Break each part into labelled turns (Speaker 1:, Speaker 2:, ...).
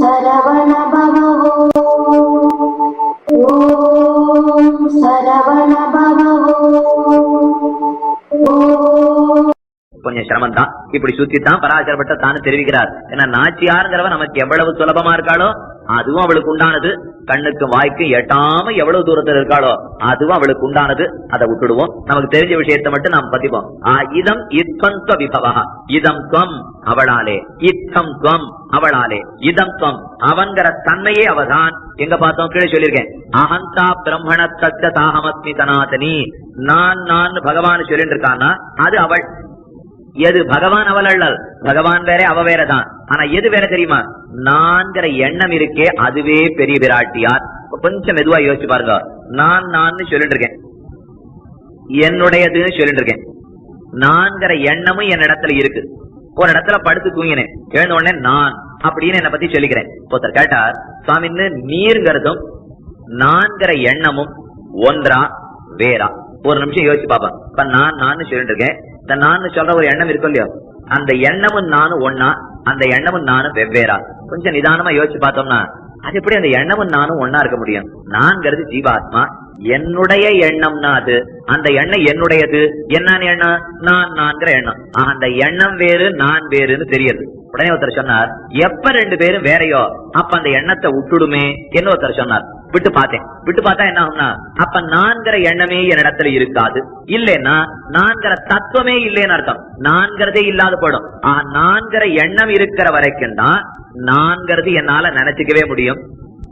Speaker 1: சரவண பவோ ஓம் சரவண
Speaker 2: கொஞ்சம் சிரமம் தான் இப்படி சுத்தி தான் பராசரப்பட்ட தானு தெரிவிக்கிறார். ஏன்னா நாச்சியாருங்கிறவ நமக்கு எவ்வளவு சுலபமா இருக்காளோ அதுவும் அவளுக்கு உண்டானது. கண்ணுக்கு வாய்க்கு எட்டாம எவ்வளவு தூரத்தில் இருக்காளோ அதுவும் அவளுக்கு உண்டானது. அதை விட்டுடுவோம். நமக்கு தெரிஞ்ச விஷயத்தை மட்டும் நாம் பதிப்போம். இதம் இத்வந்த விபவா இதம் துவம் அவளாலே. இத்தம் துவம் அவளாலே. இதம் துவம் அவன்கிற தன்மையே அவதான். எங்க பார்த்தோம்? கீழே சொல்லியிருக்கேன். அகந்தா பிரம்மண தத்த தாகமஸ்மி தனாதனி நான் நான் பகவான் சொல்லிட்டு இருக்கான்னா அது அவள். எது பகவான் அவள் அல்லல்? பகவான் வேற அவ வேறதான். ஆனா எது வேற தெரியுமா? நான்கிற எண்ணம் இருக்கே அதுவே பெரிய விராட்டியார். கொஞ்சம் மெதுவா யோசிச்சு பாருங்க. நான் நான் சொல்லிட்டு இருக்கேன் என்னுடையதுன்னு சொல்லிட்டு இருக்கேன் நான்கிற எண்ணமும் என் இடத்துல இருக்கு. ஒரு இடத்துல படுத்து தூங்கினேன். எழுந்த உடனே நான் அப்படின்னு என்ன பத்தி சொல்லிக்கிறேன். ஒருத்தர் கேட்டார் சுவாமின்னு நீர்ங்கிறதும் நான்கிற எண்ணமும் ஒன்றா வேறா? ஒரு நிமிஷம் யோசிச்சு பாப்பேன். இப்ப நான் நான் சொல்லிட்டு இருக்கேன் இந்த நான் சொல்ற ஒரு எண்ணம் இருக்கும் இல்லையோ? அந்த எண்ணமும் நானும் ஒன்னா அந்த எண்ணமும் நானும் வெவ்வேறா? கொஞ்சம் நிதானமா யோசிச்சு பார்த்தோம்னா அது எப்படி அந்த எண்ணமும் நானும் ஒன்னா இருக்க முடியும்? நான்கிறது ஜீவாத்மா. என்னுடைய எண்ணம்னா அது அந்த எண்ணம் என்னுடையது? என்னன்னு எண்ணம்? நான் நான்கிற எண்ணம். அந்த எண்ணம் வேறு நான் வேறுன்னு தெரியுது. உடனே ஒருத்தர் சொன்னார் எப்ப ரெண்டு பேரும் வேறையோ அப்ப அந்த எண்ணத்தை விட்டுடுமே என்ன ஒருத்தர் சொன்னார். விட்டு பார்த்தேன். விட்டு பார்த்தா என்ன ஆகும்னா அப்ப நான்கிற எண்ணமே என் இடத்துல இருக்காது. இல்லைன்னா நான்கிற தத்துவமே இல்லைன்னு அர்த்தம். நான்கிறதே இல்லாத போயிடும். ஆஹ் நான்கிற எண்ணம் இருக்கிற வரைக்கும் தான் நான்கிறது என்னால நினைச்சுக்கவே முடியும்.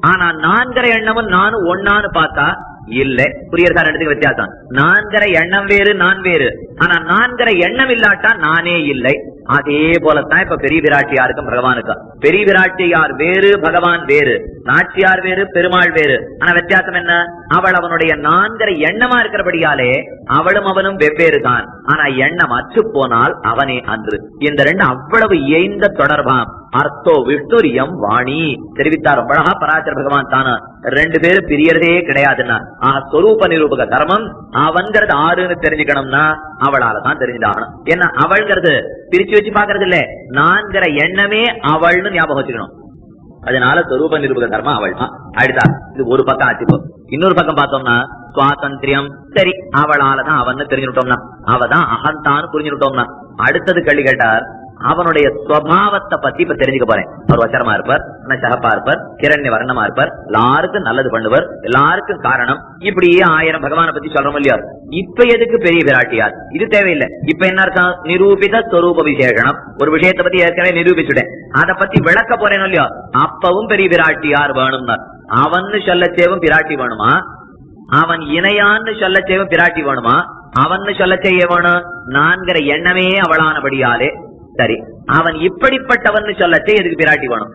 Speaker 2: ஆனா நான்கிற எண்ணமும் நானும் ஒன்னான்னு பார்த்தா இல்ல. புரியறதா ரெண்டுத்துக்கு வித்தியாசம். நான்கிற எண்ணம் வேறு நான் வேறு. ஆனா நான்கிற எண்ணம் இல்லாட்டா நானே இல்லை. அதே போலத்தான் இப்ப பெரிய விராட்டியாருக்கும் பகவானுக்கு பெரிய விராட்டியார் வேறு பகவான் வேறு. நாச்சியார் வேறு பெருமாள் வேறு. ஆனா வித்தியாசம் என்ன? அவள் அவனுடைய நான்கிற எண்ணமா இருக்கிறபடியாலே அவளும் அவனும் வெவ்வேறு தான் ஆனா எண்ணம் அச்சு போனால் அவனே அன்று. இந்த ரெண்டு அவ்வளவு இயைந்த தொடர்பாம். அர்த்தோ விஷ்ணுரியம் வாணி. தெரிவித்தார். ரொம்ப அழகா பராச்சர பகவான் தானா. ரெண்டு பேரும் பிரியறதே கிடையாதுன்னா. ஆஹ் சொரூப நிரூபக தர்மம் அவன்கிறது ஆறுன்னு தெரிஞ்சுக்கணும்னா அவளால தான் தெரிஞ்சுதாகணும். ஏன்னா அவள்ங்கிறது பிரிச்சு வச்சு பாக்குறது இல்ல நான்கிற எண்ணமே அவள்னு ஞாபகம் வச்சுக்கணும். அதனால சொரூப நிரூபக தர்மம் அவள் தான் அடுத்தா இது ஒரு பக்கம் ஆச்சுப்போ இன்னொரு பக்கம் பார்த்தோம்னா சுவாதந்திரியம் சரி அவளாலதான் அவன் தெரிஞ்சுட்டோம்னா அவதான் அகந்தான்னு புரிஞ்சுட்டோம்னா அடுத்தது கேள்வி கேட்டார். அவனுடைய சுவாவத்தை பத்தி இப்ப தெரிஞ்சுக்க போறேன். அவர் வச்சரமா இருப்பார் சகப்பா இருப்பார் கிரண்ய வர்ணமா இருப்பார் எல்லாருக்கும் நல்லது பண்ணுவார் எல்லாருக்கும் காரணம். இப்படியே ஆயிரம் பகவான பத்தி சொல்றோம் இல்லையா? இப்ப எதுக்கு பெரிய விராட்டியார் இது தேவையில்லை. இப்ப என்ன அர்த்தம்? நிரூபித ஸ்வரூப விசேஷனம் ஒரு விஷயத்தை பத்தி ஏற்கனவே நிரூபிச்சுட்டேன். அதை பத்தி விளக்க போறேன் இல்லையா? அப்பவும் பெரிய விராட்டியார் வேணும்னா. அவன்னு சொல்லச்சேவும் பிராட்டி வேணுமா? அவன் இணையான்னு சொல்லச்சேவும் பிராட்டி வேணுமா? அவன்னு செய்ய வேணும். நான்கிற எண்ணமே அவளானபடியாலே சரி அவன் இப்படிப்பட்டவன் சொல்லச்சே எதுக்கு பிராட்டி வேணும்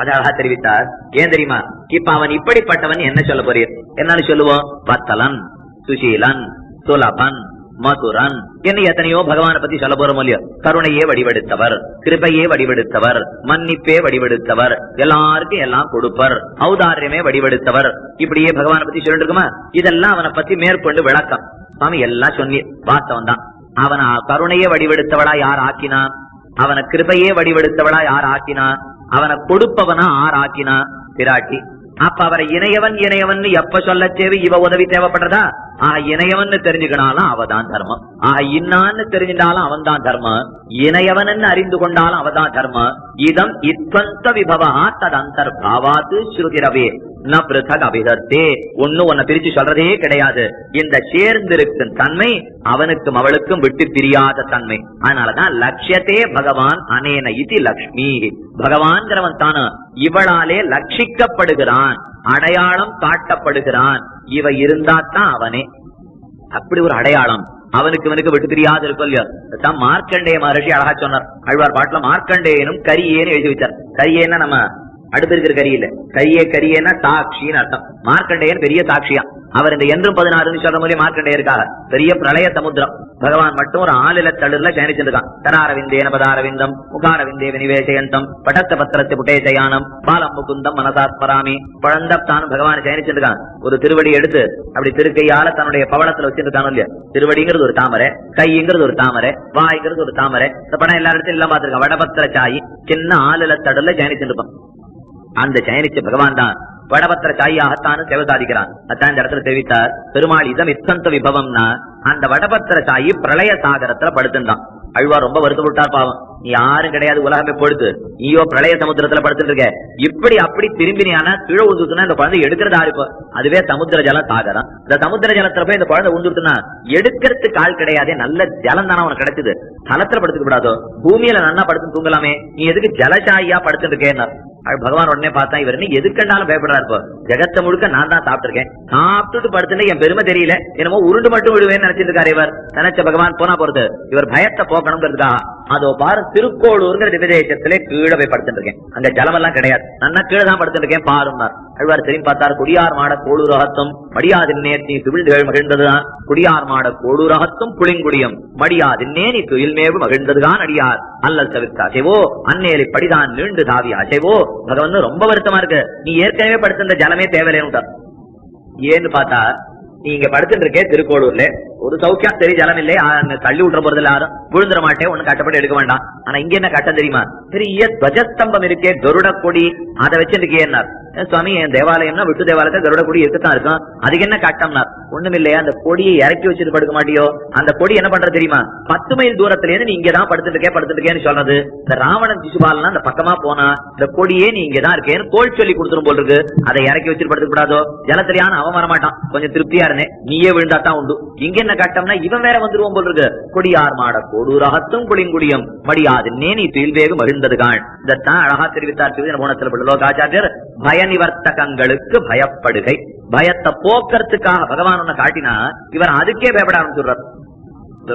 Speaker 2: அதாக தெரிவித்தார். ஏன் தெரியுமா? இப்ப அவன் இப்படிப்பட்டவன் என்ன சொல்ல போறீர்? என்னன்னு சொல்லுவோம்? வத்தலன் சுசீலன் சுலபன் மதுரன். என்ன எத்தனையோ பகவான பத்தி சொல்ல போறோம் இல்லையோ? கருணையே வடிவெடுத்தவர் கிருபையே வடிவெடுத்தவர் மன்னிப்பே வடிவெடுத்தவர் எல்லாருக்கும் எல்லாம் கொடுப்பர் ஔதாரியமே வடிவெடுத்தவர். இப்படியே பகவான பத்தி சொல்லிட்டு இருக்குமா? இதெல்லாம் அவனை பத்தி மேற்கொண்டு விளக்கம். சுவாமி எல்லாம் சொன்னி வாஸ்தவம் தான் அவன் கருணையே வடிவெடுத்தவளா யார் ஆக்கினா? அவன கிருபையே வடிவெடுத்தவளா யார் ஆக்கினா? அவனை கொடுப்பவனா ஆர் ஆக்கினா? பிராட்டி அப்ப அவரை இணையவன் இணையவன் எப்ப சொல்ல தேவை இவ உதவி தேவைப்படுறதா? ஆஹ் இணையவன் தெரிஞ்சுக்கினாலும் அவதான் தர்மம். ஆஹ் இன்னான்னு தெரிஞ்சிட்டாலும் அவன் தான் தர்மம். இணையவன் அறிந்து கொண்டாலும் அவதான் தர்மம். இதம் இத்வந்த விபவா தத் அந்தர்பாவாத்து ஸ்ருதிரவே. ந பிருத்தக் அபிதத்தே உன்னை பிரிச்சு சொல்றதே கிடையாது. இந்த சேர்ந்திருக்கும் தன்மை அவனுக்கும் அவளுக்கும் விட்டு பிரியாத தன்மை. அதனாலதான் லட்சியத்தே பகவான் அனேன இது லக்ஷ்மி. பகவான்கிறவன் தானு இவளாலே லட்சிக்கப்படுகிறான் அடையாளம் காட்டப்படுகிறான். இவ இருந்தாத்தான் அவனே. அப்படி ஒரு அடையாளம். அவனுக்கு இவனுக்கு விட்டு தெரியாது இருக்கும் இல்லையோ? மார்க்கண்டேய மகர்ஷி அழகா சொன்னார். அழ்வார் பாட்டுல மார்க்கண்டேயனும் கரியேன்னு எழுதி வச்சார் கரியேன்னா நம்ம அடுத்து இருக்கிற கரி இல்ல கரியே கரியேன்னா சாட்சின்னு அர்த்தம். மார்க்கண்டையன் பெரிய சாட்சியா அவர் இந்த என்றும் பதினாறுன்னு சொல்ற மாதிரி மார்க்கண்டேயருக்காக பெரிய பிரளய சமுத்திரம். பகவான் மட்டும் ஒரு ஆளில தளிர்ல பயணிச்சிருக்கான் தராரவிந்தேன பதாரவிந்தம் முகாரவிந்தே வினிவேசயந்தம் படத்த பத்திரத்து புட்டேசயானம் பாலம் முகுந்தம் மனசாஸ்பராமி பழந்தப்தான் பகவான் பயணிச்சிருக்கான் ஒரு திருவடி எடுத்து அப்படி திருக்கையால தன்னுடைய பவளத்துல வச்சிருக்கானோ இல்லையா? திருவடிங்கிறது ஒரு தாமரை கைங்கிறது ஒரு தாமரை வாய்ங்கிறது ஒரு தாமரை. இந்த படம் எல்லா இடத்துலயும் எல்லாம் பார்த்திருக்கான். வடபத்திர சாயி சின்ன ஆளில தடுல ஜயனிச்சிருப்பான் அந்த சயனிச்ச பகவான் தான். வடபத்திர சாயியாகத்தானும் சேவை சாதிக்கிறான். அதான் இந்த இடத்துல தெரிவித்தார். பெருமாள் இதம் இத்தந்த விபவம்னா அந்த வடபத்திர சாயி பிரளய சாகரத்துல படுத்துட்டான் அழ்வா ரொம்ப வருத்தப்பட்டார் பாவம். நீ யாரும் கிடையாது உலகமே பொழுது. நீயோ பிரளய சமுத்திரத்துல படுத்துட்டு இருக்க இப்படி அப்படி திரும்பினியான கிழ உந்துட்டுனா இந்த குழந்தை எடுக்கிறதா இருப்போம் அதுவே சமுத்திர ஜலம் சாகரம். இந்த சமுத்திர ஜலத்துல போய் இந்த குழந்தை உந்துருத்துனா எடுக்கிறதுக்கு ஆள் கிடையாதே. நல்ல ஜலம் தானே அவனுக்கு கிடைச்சது. தளத்துல படுத்துக்க கூடாதோ. பூமியில நன்னா படுத்து தூங்கலாமே. நீ எதுக்கு ஜலசாயியா படுத்துட்டு இருக்கேன்னா பகவான் உடனே பார்த்தா இவர் என்ன எதுக்கண்டாலும் பயப்படுறாரு இப்போ. ஜெகத்தை முழுக்க நான் தான் சாப்பிட்டுருக்கேன். சாப்பிட்டுட்டு படுத்துட்டு என் பெருமை தெரியல. என்னமோ உருண்டு மட்டும் விடுவேன்னு நினைச்சிட்டு இருக்காரு இவர். நினைச்ச பகவான் போனா போறது இவர் பயத்தை போக்கணுங்கிறதுக்காக. அதோ பாரு திருக்கோளூர்ங்கிற திவ்யதேசத்திலே கீழே போய் படுத்துட்டு இருக்கேன். அங்க ஜலமெல்லாம் கிடையாது. நான் கீழே தான் படுத்துட்டு இருக்கேன் பாருன்னார் அழ்வார் தெரியும் பார்த்தார் குடியார் மாட கோளுரகத்தும் மடியாதின்னே நீ துவிழ்ந்துகள் மகிழ்ந்ததுதான். குடியார் மாட கோளுரகத்தும் புளிங்குடியும் மடியாதின்னே நீ துயில்மேவு மகிழ்ந்ததுதான் அடியார். அல்லல் தவிர்த்து அசைவோ அந்நேரி படிதான் நீண்டு தாவி அசைவோ. பகவன் ரொம்ப வருத்தமா இருக்கு. நீ ஏற்கனவே படுத்திருந்த ஜலமே தேவையில்லைன்னு ஏன்னு பார்த்தா நீ இங்க படுத்துட்டு இருக்கே திருக்கோளூர்ல. ஒரு சௌக்கியம் சரி ஜலம் இல்லை. ஆ, தள்ளி விட்டுற போறது யாரும். விழுந்துட மாட்டேன். ஒண்ணு கட்டப்பட்டு எடுக்க வேண்டாம். ஆனா இங்க என்ன கட்டம் தெரியுமா? பெரிய துவஜஸ்தம்பம் இருக்கே கருட கொடி. அதை வச்சிருக்கேன்னார் சுவாமி என் தேவாலயம்னா விட்டு தேவாலயத்தை கருட கொடி இருக்கத்தான் இருக்கும். அதுக்கு என்ன கட்டம்னார் ஒண்ணும் இல்லையா அந்த கொடியை இறக்கி வச்சுட்டு படுக்க மாட்டியோ? அந்த கொடி என்ன பண்றது தெரியுமா? பத்து மைல் தூரத்துல இருந்து நீ இங்கதான் படுத்துட்டு இருக்கே படுத்துட்டு இருக்கேன்னு சொன்னது. இந்த ராவணன் சிசுபாலனா அந்த பக்கமா போனா இந்த கொடியே நீ இங்கதான் இருக்கேன்னு கோல் சொல்லி கொடுத்துரும் போல் இருக்கு. அதை இறக்கி வச்சுட்டு படுத்துக்க கூடாதோ? ஜலத்திரியான அவன் வர மாட்டான் கொஞ்சம் திருப்தியா இருந்தேன். நீயே விழுந்தா தான் உண்டு. இங்க என்ன கட்டம்னா இவன் வேற வந்துருவோம் போல் இருக்கு. கொடியார் மாட கோடூரகத்தும் குளிங்குடியும். மடியாது நேனி துயில்வேகம் மகிழ்ந்தது காண். இதத்தான் அழகா தெரிவித்தார் போனத்தில் லோகாச்சாரியர். பய பயனிவர்த்தகங்களுக்கு பயப்படுகை. பயத்தை போக்குறதுக்காக பகவான் ஒண்ணு காட்டினா இவர் அதுக்கே பயப்பட ஆரம்பிச்சுடுறார்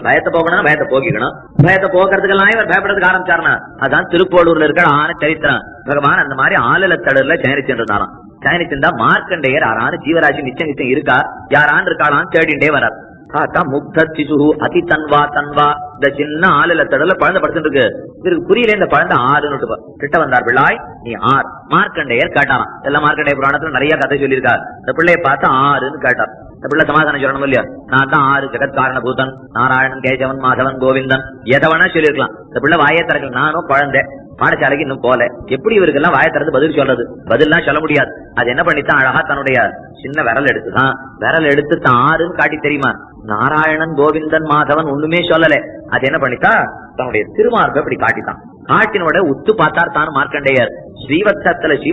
Speaker 2: பயத்தை போகணும் பயத்தை போக்கிக்கணும். பயத்தை போக்குறதுக்கெல்லாம் இவர் பயப்படுறதுக்கு ஆரம்பிச்சாருனா அதான் திருப்போலூர்ல இருக்கிற ஆன சரித்திரம். பகவான் அந்த மாதிரி ஆளுல தடர்ல சயனிச்சிருந்தாராம் சயனிச்சிருந்தா மார்க்கண்டேயர் யாரான ஜீவராசி நிச்சயம் நிச்சயம் இருக்கா? யாரான் இருக்காளான்னு தேடிண்டே வரார் அதி தன்வா தன்வா. இந்த சின்ன ஆளுல தடல பழந்த படுத்துட்டு இருக்கு. இவருக்கு புரியல இந்த பழந்த ஆறுன்னு கிட்ட வந்தார் பிள்ளாய் நீ ஆர் மார்க்கண்டேயர் கேட்டாராம். எல்லாம் மார்க்கண்டேய புராணத்துல நிறைய கதை சொல்லியிருக்காரு. இந்த பிள்ளைய பார்த்து ஆறுன்னு கேட்டார். இந்த பிள்ளை சமாதானம் சொல்லணும் இல்லையா? நான் தான் ஆறு ஜெகத் காரண பூதன் நாராயணன் கேசவன் மாதவன் கோவிந்தன். எதை வேணா சொல்லியிருக்கலாம். இந்த பிள்ளை வாயை திறக்கல. நானும் பழந்தேன் பாடசாலைக்கு இன்னும் போல எப்படி இவருக்கெல்லாம் வாய திறந்து பதில் சொல்றது? பதில்லாம் சொல்ல முடியாது. அது என்ன பண்ணித்தான்? அழகா தன்னுடைய சின்ன விரல் எடுத்துதான். விரல் எடுத்து தான் ஆறுன்னு காட்டி தெரியுமா? நாராயணன் கோவிந்தன் மாதவன் ஒண்ணுமே சொல்லல. அது என்ன பண்ணித்தான் தன்னுடைய திருமார்பை இப்படி காட்டித்தான். காட்டினோட உத்து பார்த்தார் தான் மார்க்கண்டேயர். ஸ்ரீவத்சத்துல ஸ்ரீ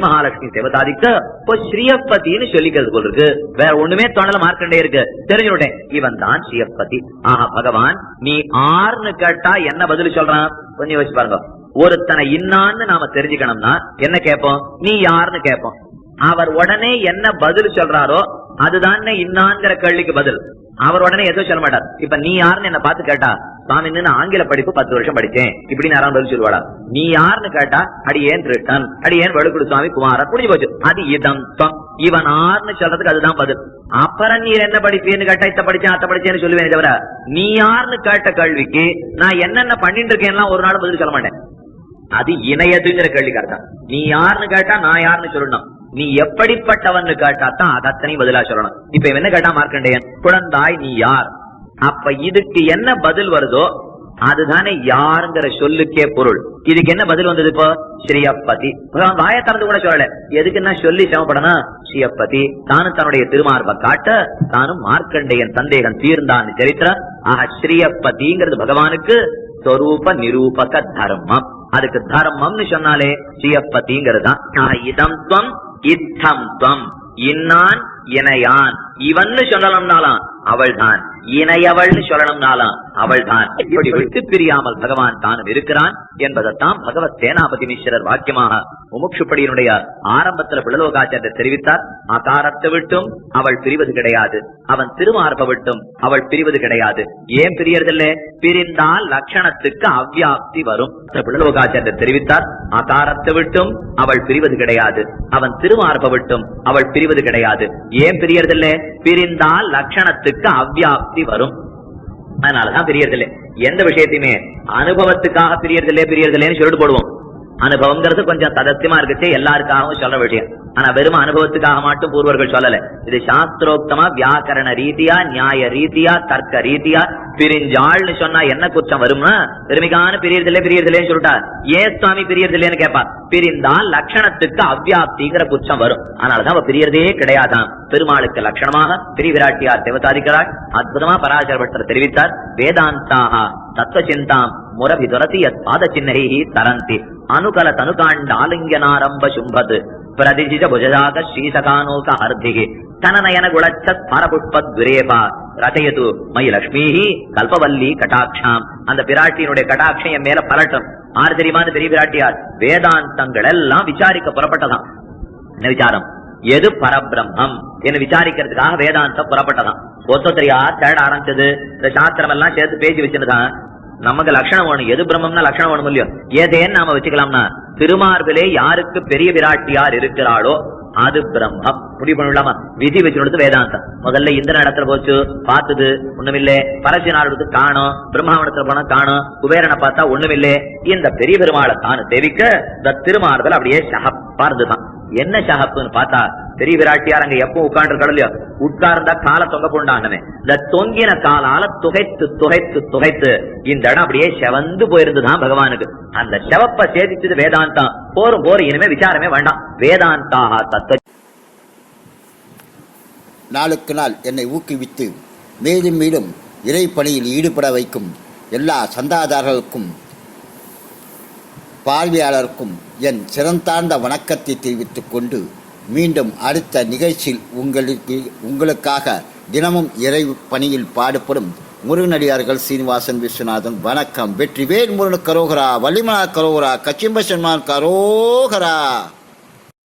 Speaker 2: தேவதாதிக்க இப்போ ஸ்ரீயப்பதின்னு சொல்லிக்கிறது போல இருக்கு. வேற ஒண்ணுமே தோணல மார்க்கண்டேயருக்கு. தெரிஞ்சுட்டேன் இவன் தான் ஸ்ரீயப்பதி. ஆஹா பகவான் நீ ஆறுன்னு கேட்டா என்ன பதில் சொல்றான்? கொஞ்சம் யோசிச்சு பாருங்க. ஒருத்தனை இன்னான்னு நாம தெரிஞ்சுக்கணும்னா என்ன கேட்போம்? நீ யாருன்னு கேட்போம். அவர் உடனே என்ன பதில் சொல்றாரோ அதுதான் இன்னாங்கிற கேள்விக்கு பதில். அவர் உடனே எதுவும் சொல்ல மாட்டார். இப்ப நீ யாருன்னு என்ன பார்த்து கேட்டா சுவாமி நான் ஆங்கில படிப்பு பத்து வருஷம் படிச்சேன் இப்படி நேரம் பதில் சொல்லுவாடா நீ யாருன்னு கேட்டா அடி ஏன் ரிட்டன் அடி ஏன் சுவாமி குமார புரிஞ்சு போச்சு. அது இதம் தம். இவன் ஆறுன்னு சொல்றதுக்கு அதுதான் பதில். அப்புறம் நீ என்ன படிப்பேன்னு கேட்டா இத்த படிச்சேன் அத்த படிச்சேன்னு சொல்லுவேன் தவிர நீ யாருன்னு கேட்ட கேள்விக்கு நான் என்னென்ன பண்ணிட்டு இருக்கேன்லாம் ஒரு நாள் பதில் சொல்ல மாட்டேன். அது இணையதுங்கிற கேள்விக்காரன் நீ யாருன்னு கேட்டா நான் யாருன்னு சொல்லணும். நீ எப்படிப்பட்டவன்னு கேட்டா தான் அது அத்தனை பதிலா சொல்லணும். இப்ப இவன் என்ன கேட்டா மார்க்கண்டேயன் குழந்தாய் நீ யார்? அப்ப இதுக்கு என்ன பதில் வருதோ அதுதானே யாருங்கிற சொல்லுக்கே பொருள். இதுக்கு என்ன பதில் வந்தது இப்போ? ஸ்ரீயப்பதி. பகவான் திறந்து கூட சொல்லல. எதுக்கு என்ன சொல்லி சிரமப்படணும்? ஸ்ரீயப்பதி தானும் தன்னுடைய திருமார்பை காட்ட தானும் மார்க்கண்டேயன் சந்தேகம் தீர்ந்தான்னு சரித்திரம். ஆக ஸ்ரீயப்பதிங்கிறது பகவானுக்கு ஸ்வரூப நிரூபக தர்மம். அதுக்கு தர்மம்னு சொன்னாலே ஸ்ரீயப்பதிங்கிறது தான் இதம் துவம் இத்தம் துவம். இன்னான் இணையான். இவன்னு சொல்லணும்னாலாம் அவள்தான். இணையவள்னு சொல்லணும்னாலாம் அவள்தான். இப்படி விட்டு பிரியாமல் பகவான் தானும் இருக்கிறான் என்பதைத்தான் பகவத் சேனாபதி மிஸ்ரர் வாக்கியமாக முமுட்சுப்படியினுடைய ஆரம்பத்துல பிளலோகாச்சாரியர் தெரிவித்தார். அகாரத்தை விட்டும் அவள் பிரிவது கிடையாது. அவன் திருமார்ப விட்டும் அவள் பிரிவது கிடையாது. ஏன் பிரியறதில்லை? பிரிந்தால் லட்சணத்துக்கு அவ்வியாப்தி வரும் பிளலோகாச்சாரியர் தெரிவித்தார். அகாரத்தை விட்டும் அவள் பிரிவது கிடையாது. அவன் திருமார்ப விட்டும் அவள் பிரிவது கிடையாது. ஏன் பிரியறதில்ல? பிரிந்தால் லட்சணத்துக்கு அவ்வியாப்தி வரும். அதனாலதான் பிரியறதில்லை. எந்த விஷயத்தையுமே அனுபவத்துக்காக பிரியறதில்லை பிரியறதில்லைன்னு சொல்லிட்டு போடுவோம். அனுபவம்ங்கிறது கொஞ்சம் சதத்தியமா இருக்குச்சு எல்லாருக்காகவும் சொல்ல விஷயம் ஆனா வெறும் அனுபவத்துக்காக மட்டும் பூர்வர்கள் சொல்லல. இது சாஸ்திரோக்தமா வியாக்கரண ரீதியா நியாய ரீதியா தர்க்க ரீதியா பிரிஞ்சாள்னு சொன்னா என்ன குற்றம் வரும்னா பெருமிகான பிரியறதில்ல பிரியறதில்லேன்னு சொல்லிட்டா. ஏன் சுவாமி பிரியறதில்லேன்னு கேப்பா. பிரிந்தால் லட்சணத்துக்கு அவ்வியாப்திங்கிற குற்றம் வரும். அதனாலதான் அவ பிரியறதே கிடையாதான் பெருமாளுக்கு லட்சணமாக பிரிவிராட்டியார் விராட்டியார் அற்புதமா பராசரபட்டர் தெரிவித்தார். வேதாந்தாக தத்துவ சிந்தாம் முரபி துரத்தி பாத சின்னைஹி தரந்தி. அனுகல தனுகாண்ட ஆலிங்கனாரம்ப சும்பத் பிரதிஜிஜ புஜஜாக ஸ்ரீசகானோக ஹர்திகி தனநயன குலச்ச ஸ்மரபுஷ்பத் விரேபா ரதயது மயி லக்ஷ்மிஹி கல்பவல்லி கட்டாட்சாம். அந்த பிராட்டியினுடைய கட்டாட்சம் என் மேல பலட்டும் ஆறு தெரியுமான்னு பெரிய பிராட்டியார்? வேதாந்தங்கள் எல்லாம் விசாரிக்க புறப்பட்டதான் என்ன விசாரம்? எது பரபிரம்மம்? என்று விசாரிக்கிறதுக்காக வேதாந்தம் புறப்பட்டதான் ஒத்தொத்தரியா தேட ஆரம்பிச்சது. இந்த சாஸ்திரம் எல்லாம் சேர்த்து பேசி வச்சிருந்தான். நமக்கு லட்சணம் வேணும். எது பிரம்மம்னா லட்சணம் வேணும் இல்லையோ? ஏதேன்னு நாம வச்சுக்கலாம்னா திருமார்பிலே யாருக்கு பெரிய விராட்டியார் இருக்கிறாளோ அது பிரம்மம். முடிவு பண்ணலாமா விதி வச்சு கொடுத்து வேதாந்தம். முதல்ல இந்த இடத்துல போச்சு பார்த்தது ஒண்ணுமில்லே. பரசினார் எடுத்து காணும் பிரம்மாவனத்துல போனா காணும் குபேரனை பார்த்தா ஒண்ணுமில்லே. இந்த பெரிய பெருமாளை தானு தெரிவிக்க இந்த திருமார்பல் அப்படியே சக இருந்துதான் என்ன சகப்புன்னு பார்த்தா பெரிய விராட்டியார் அங்க எப்போ உட்கார்ந்து கடலையோ உட்கார்ந்தா காலை தொங்க போண்டாங்கன்னு இந்த தொங்கின காலால துகைத்து துகைத்து துகைத்து இந்த இடம் அப்படியே செவந்து போயிருந்துதான் பகவானுக்கு. அந்த செவப்ப சேதிச்சது வேதாந்தம். போரும் போரும் இனிமே விசாரமே வேண்டாம். வேதாந்தாக தத்துவ
Speaker 3: நாளுக்கு நாள் என்னை ஊக்குவித்து மேலும் மேலும் இறை பணியில் ஈடுபட வைக்கும் எல்லா சந்தாதாரர்களுக்கும் பார்வையாளருக்கும் என் சிறந்தார்ந்த வணக்கத்தை தெரிவித்துக் கொண்டு மீண்டும் அடுத்த நிகழ்ச்சியில் உங்களுக்கு உங்களுக்காக தினமும் இறை பணியில் பாடுபடும் முருகனடியார்கள் சீனிவாசன் விஸ்வநாதன். வணக்கம். வெற்றிவேல் முருகன் கரோகரா வள்ளிமலா கரோகரா கச்சிம்பசன்மான் கரோகரா.